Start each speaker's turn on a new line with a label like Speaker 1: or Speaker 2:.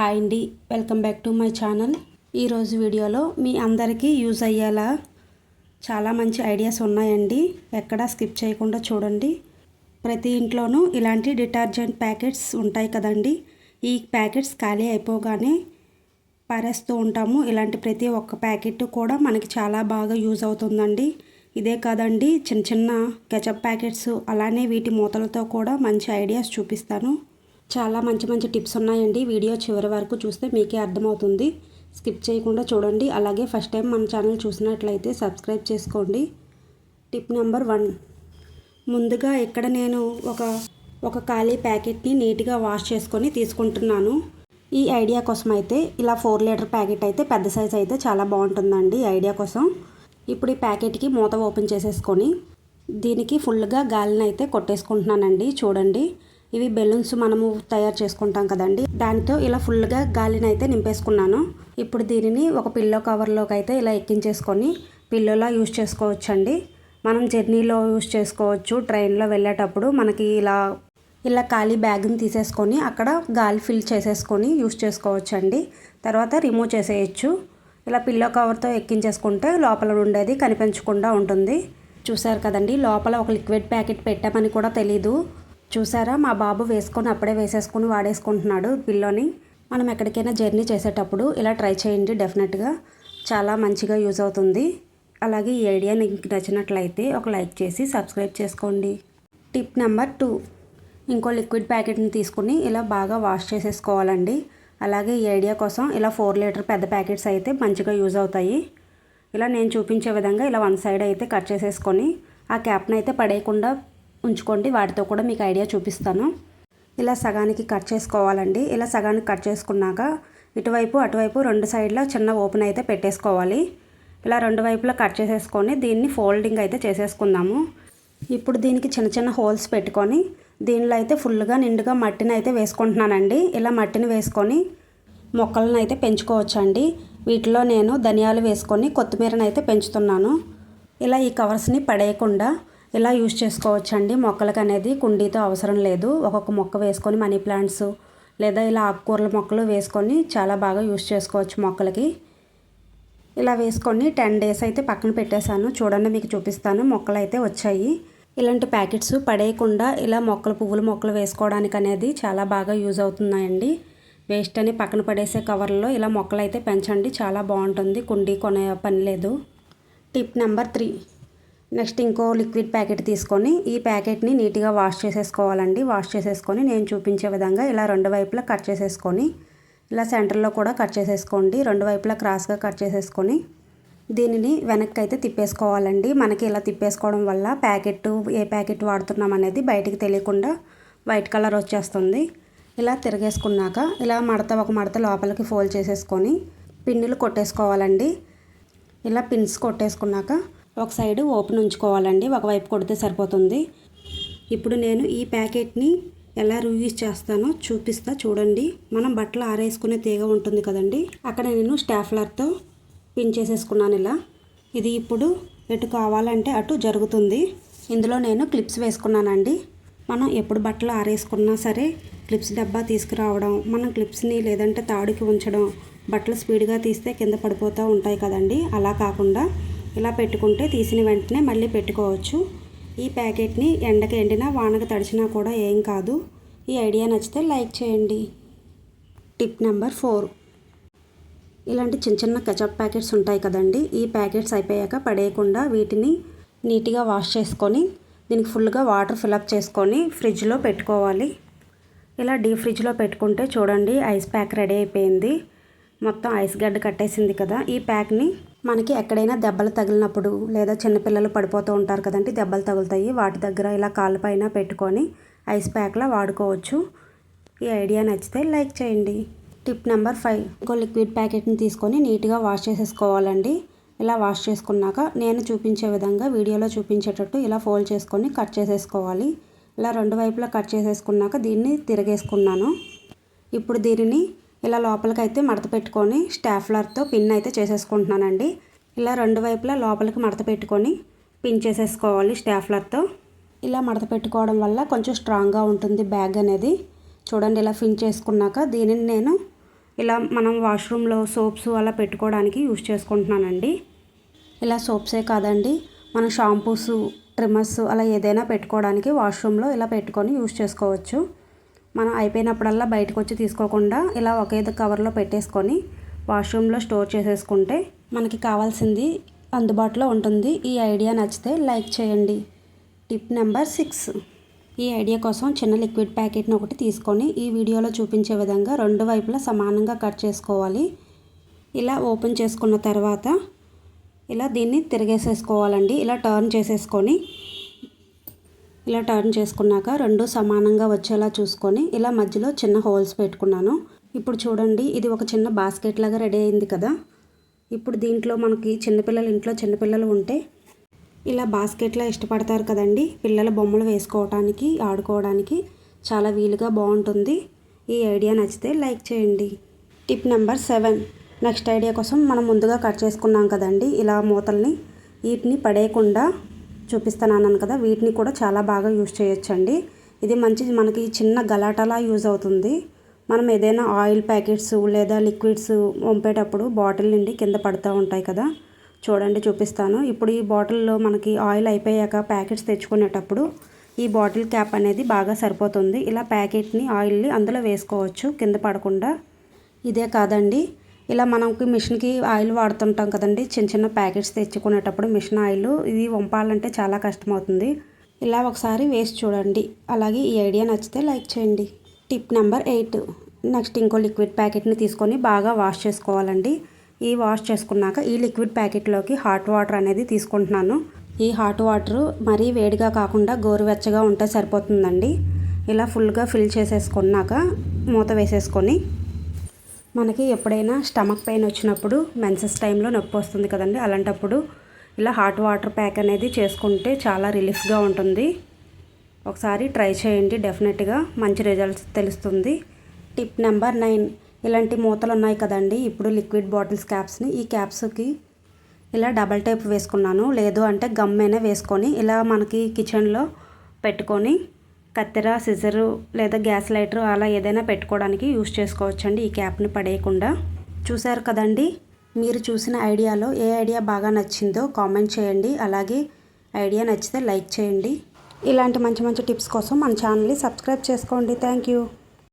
Speaker 1: Hi అండి. Welcome back to my channel. ఈరోజు వీడియోలో మీ అందరికీ యూజ్ అయ్యేలా చాలా మంచి ఐడియాస్ ఉన్నాయండి. ఎక్కడా స్కిప్ చేయకుండా చూడండి. ప్రతి ఇంట్లోనూ ఇలాంటి డిటర్జెంట్ ప్యాకెట్స్ ఉంటాయి కదండి. ఈ ప్యాకెట్స్ ఖాళీ అయిపోగానే పారేస్తూ ఉంటాము. ఇలాంటి ప్రతి ఒక్క ప్యాకెట్ కూడా మనకి చాలా బాగా యూజ్ అవుతుందండి. ఇదే కాదండి చిన్న చిన్న కెచప్ ప్యాకెట్స్ అలానే వీటి మూతలతో కూడా మంచి ఐడియాస్ చూపిస్తాను. చాలా మంచి మంచి టిప్స్ ఉన్నాయండి. వీడియో చివరి వరకు చూస్తే మీకే అర్థమవుతుంది. స్కిప్ చేయకుండా చూడండి. అలాగే ఫస్ట్ టైం మన ఛానల్ చూసినట్లయితే సబ్స్క్రైబ్ చేసుకోండి. Tip number one. ముందుగా ఇక్కడ నేను ఒక ఒక ఖాళీ ప్యాకెట్ని నీట్గా వాష్ చేసుకొని తీసుకుంటున్నాను. ఈ ఐడియా కోసం అయితే ఇలా ఫోర్ లీటర్ ప్యాకెట్ అయితే పెద్ద సైజ్ అయితే చాలా బాగుంటుందండి ఐడియా కోసం. ఇప్పుడు ఈ ప్యాకెట్కి మూత ఓపెన్ చేసేసుకొని దీనికి ఫుల్గా గాలిని అయితే కొట్టేసుకుంటున్నానండి. చూడండి. ఇవి బెలూన్స్ మనము తయారు చేసుకుంటాం కదండి. దానితో ఇలా ఫుల్గా గాలిని అయితే నింపేసుకున్నాను. ఇప్పుడు దీనిని ఒక పిల్లో కవర్లోకి అయితే ఇలా ఎక్కించేసుకొని పిల్లోలా యూజ్ చేసుకోవచ్చండి. మనం జర్నీలో యూజ్ చేసుకోవచ్చు. ట్రైన్లో వెళ్ళేటప్పుడు మనకి ఇలా ఇలా ఖాళీ బ్యాగ్ని తీసేసుకొని అక్కడ గాలి ఫిల్ చేసేసుకొని యూజ్ చేసుకోవచ్చు అండి తర్వాత రిమూవ్ చేసేయచ్చు. ఇలా పిల్లో కవర్తో ఎక్కించేసుకుంటే లోపల ఉండేది కనిపించకుండా ఉంటుంది. చూసారు కదండి లోపల ఒక లిక్విడ్ ప్యాకెట్ పెట్టామని కూడా తెలీదు. చూసారా? మా బాబు వేసుకొని అప్పుడే వేసేసుకొని వాడేసుకుంటున్నాడు పిల్లోని. మనం ఎక్కడికైనా జర్నీ చేసేటప్పుడు ఇలా ట్రై చేయండి డెఫినెట్గా. చాలా మంచిగా యూజ్ అవుతుంది. అలాగే ఈ ఐడియా మీకు నచ్చినట్లయితే ఒక లైక్ చేసి సబ్స్క్రైబ్ చేసుకోండి. Tip number two. ఇంకో లిక్విడ్ ప్యాకెట్ని తీసుకుని ఇలా బాగా వాష్ చేసేసుకోవాలండి. అలాగే ఈ ఐడియా కోసం ఇలా ఫోర్ లీటర్ పెద్ద ప్యాకెట్స్ అయితే మంచిగా యూజ్ అవుతాయి. ఇలా నేను చూపించే విధంగా ఇలా వన్ సైడ్ అయితే కట్ చేసేసుకొని ఆ క్యాప్ని అయితే పడేయకుండా ఉంచుకోండి. వాటితో కూడా మీకు ఐడియా చూపిస్తాను. ఇలా సగానికి కట్ చేసుకోవాలండి. ఇలా సగానికి కట్ చేసుకున్నాక ఇటువైపు అటువైపు రెండు సైడ్లో చిన్న ఓపెన్ అయితే పెట్టేసుకోవాలి. ఇలా రెండు వైపులా కట్ చేసేసుకొని దీన్ని ఫోల్డింగ్ అయితే చేసేసుకుందాము. ఇప్పుడు దీనికి చిన్న చిన్న హోల్స్ పెట్టుకొని దీనిలో అయితే ఫుల్గా నిండుగా మట్టిని అయితే వేసుకుంటున్నానండి. ఇలా మట్టిని వేసుకొని మొక్కలను అయితే పెంచుకోవచ్చండి. వీటిలో నేను ధనియాలు వేసుకొని కొత్తిమీరని అయితే పెంచుతున్నాను. ఇలా ఈ కవర్స్ని పడేయకుండా ఇలా యూజ్ చేసుకోవచ్చండి? మొక్కలకు అనేది కుండీతో అవసరం లేదు. ఒక్కొక్క మొక్క వేసుకొని మనీ ప్లాంట్స్ లేదా ఇలా ఆకుకూరల మొక్కలు వేసుకొని చాలా బాగా యూజ్ చేసుకోవచ్చు మొక్కలకి. ఇలా వేసుకొని టెన్ డేస్ అయితే పక్కన పెట్టేశాను. చూడండి మీకు చూపిస్తాను. మొక్కలు అయితే వచ్చాయి. ఇలాంటి ప్యాకెట్స్ పడేయకుండా ఇలా మొక్కలు పువ్వుల మొక్కలు వేసుకోవడానికి అనేది చాలా బాగా యూజ్ అవుతున్నాయండి. వేస్ట్ అని పక్కన పడేసే కవర్లో ఇలా మొక్కలు అయితే పెంచండి. చాలా బాగుంటుంది. కుండీ కొనే పని లేదు. Tip number three. నెక్స్ట్ ఇంకో లిక్విడ్ ప్యాకెట్ తీసుకొని ఈ ప్యాకెట్ని నీట్గా వాష్ చేసేసుకోవాలండి. వాష్ చేసేసుకొని నేను చూపించే విధంగా ఇలా రెండు వైపులా కట్ చేసేసుకొని ఇలా సెంటర్లో కూడా కట్ చేసేసుకోండి. రెండు వైపులా క్రాస్గా కట్ చేసేసుకొని దీనిని వెనక్కి అయితే తిప్పేసుకోవాలండి. మనకి ఇలా తిప్పేసుకోవడం వల్ల ప్యాకెట్ ఏ ప్యాకెట్ వాడుతున్నాం అనేది బయటికి తెలియకుండా వైట్ కలర్ వచ్చేస్తుంది. ఇలా తిరిగేసుకున్నాక ఇలా మడత ఒక మడత లోపలికి ఫోల్డ్ చేసేసుకొని పిన్నులు కొట్టేసుకోవాలండి. ఇలా పిన్స్ కొట్టేసుకున్నాక ఒక సైడ్ ఓపెన్ ఉంచుకోవాలండి ఒకవైపు కొడితే సరిపోతుంది. ఇప్పుడు నేను ఈ ప్యాకెట్ని ఎలా రివ్యూస్ చేస్తానో చూపిస్తా చూడండి. మనం బట్టలు ఆరేసుకునే తీగ ఉంటుంది కదండి అక్కడ నేను స్టాఫ్లర్తో పిన్ చేసేసుకున్నాను ఇలా. ఇది ఇప్పుడు ఎటు కావాలంటే అటు జరుగుతుంది. ఇందులో నేను క్లిప్స్ వేసుకున్నానండి. మనం ఎప్పుడు బట్టలు ఆరేసుకున్నా సరే క్లిప్స్ డబ్బా తీసుకురావడం మనం క్లిప్స్ని లేదంటే తాడుకి ఉంచడం బట్టలు స్పీడ్గా తీస్తే కింద పడిపోతూ ఉంటాయి కదండి. అలా కాకుండా ఇలా పెట్టుకుంటే తీసిన వెంటనే మళ్ళీ పెట్టుకోవచ్చు. ఈ ప్యాకెట్ని ఎండకి ఎండినా వానకు తడిచినా కూడా ఏం కాదు. ఈ ఐడియా నచ్చితే లైక్ చేయండి. Tip number four. ఇలాంటి చిన్న చిన్న కెచప్ ప్యాకెట్స్ ఉంటాయి కదండి. ఈ ప్యాకెట్స్ అయిపోయాక పడేయకుండా వీటిని నీట్గా వాష్ చేసుకొని దీనికి ఫుల్గా వాటర్ ఫిలప్ చేసుకొని ఫ్రిడ్జ్లో పెట్టుకోవాలి. ఇలా డీప్ ఫ్రిడ్జ్లో పెట్టుకుంటే చూడండి ఐస్ ప్యాక్ రెడీ అయిపోయింది. మొత్తం ఐస్ గడ్డ కట్టేసింది కదా. ఈ ప్యాక్ని మనకి ఎక్కడైనా దెబ్బలు తగిలినప్పుడు లేదా చిన్నపిల్లలు పడిపోతూ ఉంటారు కదండి దెబ్బలు తగులుతాయి. వాటి దగ్గర ఇలా కాళ్ళపైన పెట్టుకొని ఐస్ ప్యాక్లా వాడుకోవచ్చు. ఈ ఐడియా నచ్చితే లైక్ చేయండి. Tip number five. ఇంకో లిక్విడ్ ప్యాకెట్ని తీసుకొని నీట్గా వాష్ చేసేసుకోవాలండి. ఇలా వాష్ చేసుకున్నాక నేను చూపించే విధంగా వీడియోలో చూపించేటట్టు ఇలా ఫోల్డ్ చేసుకొని కట్ చేసేసుకోవాలి. ఇలా రెండు వైపులా కట్ చేసేసుకున్నాక దీన్ని తిరగేసుకున్నాను. ఇప్పుడు దీనిని ఇలా లోపలికి అయితే మడత పెట్టుకొని స్టాఫ్లర్తో పిన్ అయితే చేసేసుకుంటున్నానండి. ఇలా రెండు వైపులా లోపలికి మడత పెట్టుకొని పిన్ చేసేసుకోవాలి స్టాఫ్లర్తో ఇలా మడత పెట్టుకోవడం వల్ల కొంచెం స్ట్రాంగ్గా ఉంటుంది బ్యాగ్ అనేది. చూడండి ఇలా ఫిన్ చేసుకున్నాక దీనిని నేను ఇలా మనం వాష్రూమ్లో సోప్స్ అలా పెట్టుకోవడానికి యూస్ చేసుకుంటున్నానండి. ఇలా సోప్సే కాదండి మన షాంపూస్ ట్రిమ్మర్స్ అలా ఏదైనా పెట్టుకోవడానికి వాష్రూమ్లో ఇలా పెట్టుకొని యూజ్ చేసుకోవచ్చు. మనం అయిపోయినప్పుడల్లా బయటకు వచ్చి తీసుకోకుండా ఇలా ఒకే కవర్లో పెట్టేసుకొని వాష్రూమ్లో స్టోర్ చేసేసుకుంటే మనకి కావాల్సింది అందుబాటులో ఉంటుంది. ఈ ఐడియా నచ్చితే లైక్ చేయండి. Tip number six. ఈ ఐడియా కోసం చిన్న లిక్విడ్ ప్యాకెట్ని ఒకటి తీసుకొని ఈ వీడియోలో చూపించే విధంగా రెండు వైపులా సమానంగా కట్ చేసుకోవాలి. ఇలా ఓపెన్ చేసుకున్న తర్వాత ఇలా దీన్ని తిరిగేసేసుకోవాలండి. ఇలా టర్న్ చేసేసుకొని ఇలా టర్న్ చేసుకున్నాక రెండు సమానంగా వచ్చేలా చూసుకొని ఇలా మధ్యలో చిన్న హోల్స్ పెట్టుకున్నాను. ఇప్పుడు చూడండి ఇది ఒక చిన్న బాస్కెట్ లాగా రెడీ అయింది కదా. ఇప్పుడు దీంట్లో మనకి చిన్నపిల్లలు ఇంట్లో చిన్నపిల్లలు ఉంటే ఇలా బాస్కెట్లో ఇష్టపడతారు కదండి. పిల్లల బొమ్మలు వేసుకోవడానికి ఆడుకోవడానికి చాలా వీలుగా బాగుంటుంది. ఈ ఐడియా నచ్చితే లైక్ చేయండి. Tip number seven next idea కోసం మనం ముందుగా కట్ చేసుకున్నాం కదండి. ఇలా మూతల్ని వీటిని పడేయకుండా చూపిస్తున్నాను కదా వీటిని కూడా చాలా బాగా యూజ్ చేయొచ్చండి. ఇది మంచి మనకి చిన్న గలాటలా యూజ్ అవుతుంది. మనం ఏదైనా ఆయిల్ ప్యాకెట్స్ లేదా లిక్విడ్స్ వంపేటప్పుడు బాటిల్ నుండి కింద పడుతూ ఉంటాయి కదా. చూడండి చూపిస్తాను. ఇప్పుడు ఈ బాటిల్లో మనకి ఆయిల్ అయిపోయాక ప్యాకెట్స్ తెచ్చుకునేటప్పుడు ఈ బాటిల్ క్యాప్ అనేది బాగా సరిపోతుంది. ఇలా ప్యాకెట్ని ఆయిల్ని అందులో వేసుకోవచ్చు కింద పడకుండా. ఇదే కాదండి. ఇలా మనకి మిషన్కి ఆయిల్ వాడుతుంటాం కదండి. చిన్న చిన్న ప్యాకెట్స్ తెచ్చుకునేటప్పుడు మిషన్ ఆయిల్ ఇది వంపాలంటే చాలా కష్టమవుతుంది. ఇలా ఒకసారి వేసి చూడండి. అలాగే ఈ ఐడియా నచ్చితే లైక్ చేయండి. Tip number eight. నెక్స్ట్ ఇంకో లిక్విడ్ ప్యాకెట్ని తీసుకొని బాగా వాష్ చేసుకోవాలండి. ఈ వాష్ చేసుకున్నాక ఈ లిక్విడ్ ప్యాకెట్లోకి హాట్ వాటర్ అనేది తీసుకుంటున్నాను. ఈ హాట్ వాటర్ మరీ వేడిగా కాకుండా గోరువెచ్చగా ఉంటే సరిపోతుందండి. ఇలా ఫుల్గా ఫిల్ చేసేసుకున్నాక మూత వేసేసుకొని మనకి ఎప్పుడైనా స్టమక్ పెయిన్ వచ్చినప్పుడు మెన్సెస్ టైంలో నొప్పి వస్తుంది కదండి. అలాంటప్పుడు ఇలా హాట్ వాటర్ ప్యాక్ అనేది చేసుకుంటే చాలా రిలీఫ్గా ఉంటుంది. ఒకసారి ట్రై చేయండి డెఫినెట్గా మంచి రిజల్ట్స్ తెలుస్తుంది. టిప్ నెంబర్ నైన్ ఇలాంటి మూతలు ఉన్నాయి కదండి. ఇప్పుడు లిక్విడ్ బాటిల్స్ క్యాప్స్ని ఈ క్యాప్స్కి ఇలా డబల్ టైప్ వేసుకున్నాను. లేదు అంటే గమ్ అయినా వేసుకొని ఇలా మనకి కిచెన్లో పెట్టుకొని కత్తెర సిజరు లేదా గ్యాస్ లైటరు అలా ఏదైనా పెట్టుకోవడానికి యూస్ చేసుకోవచ్చండి. ఈ క్యాప్ని పడేయకుండా. చూసారు కదండి? మీరు చూసిన ఐడియాలో ఏ ఐడియా బాగా నచ్చిందో కామెంట్ చేయండి. అలాగే ఐడియా నచ్చితే లైక్ చేయండి. ఇలాంటి మంచి మంచి టిప్స్ కోసం మన ఛానల్ని సబ్స్క్రైబ్ చేసుకోండి. Thank you.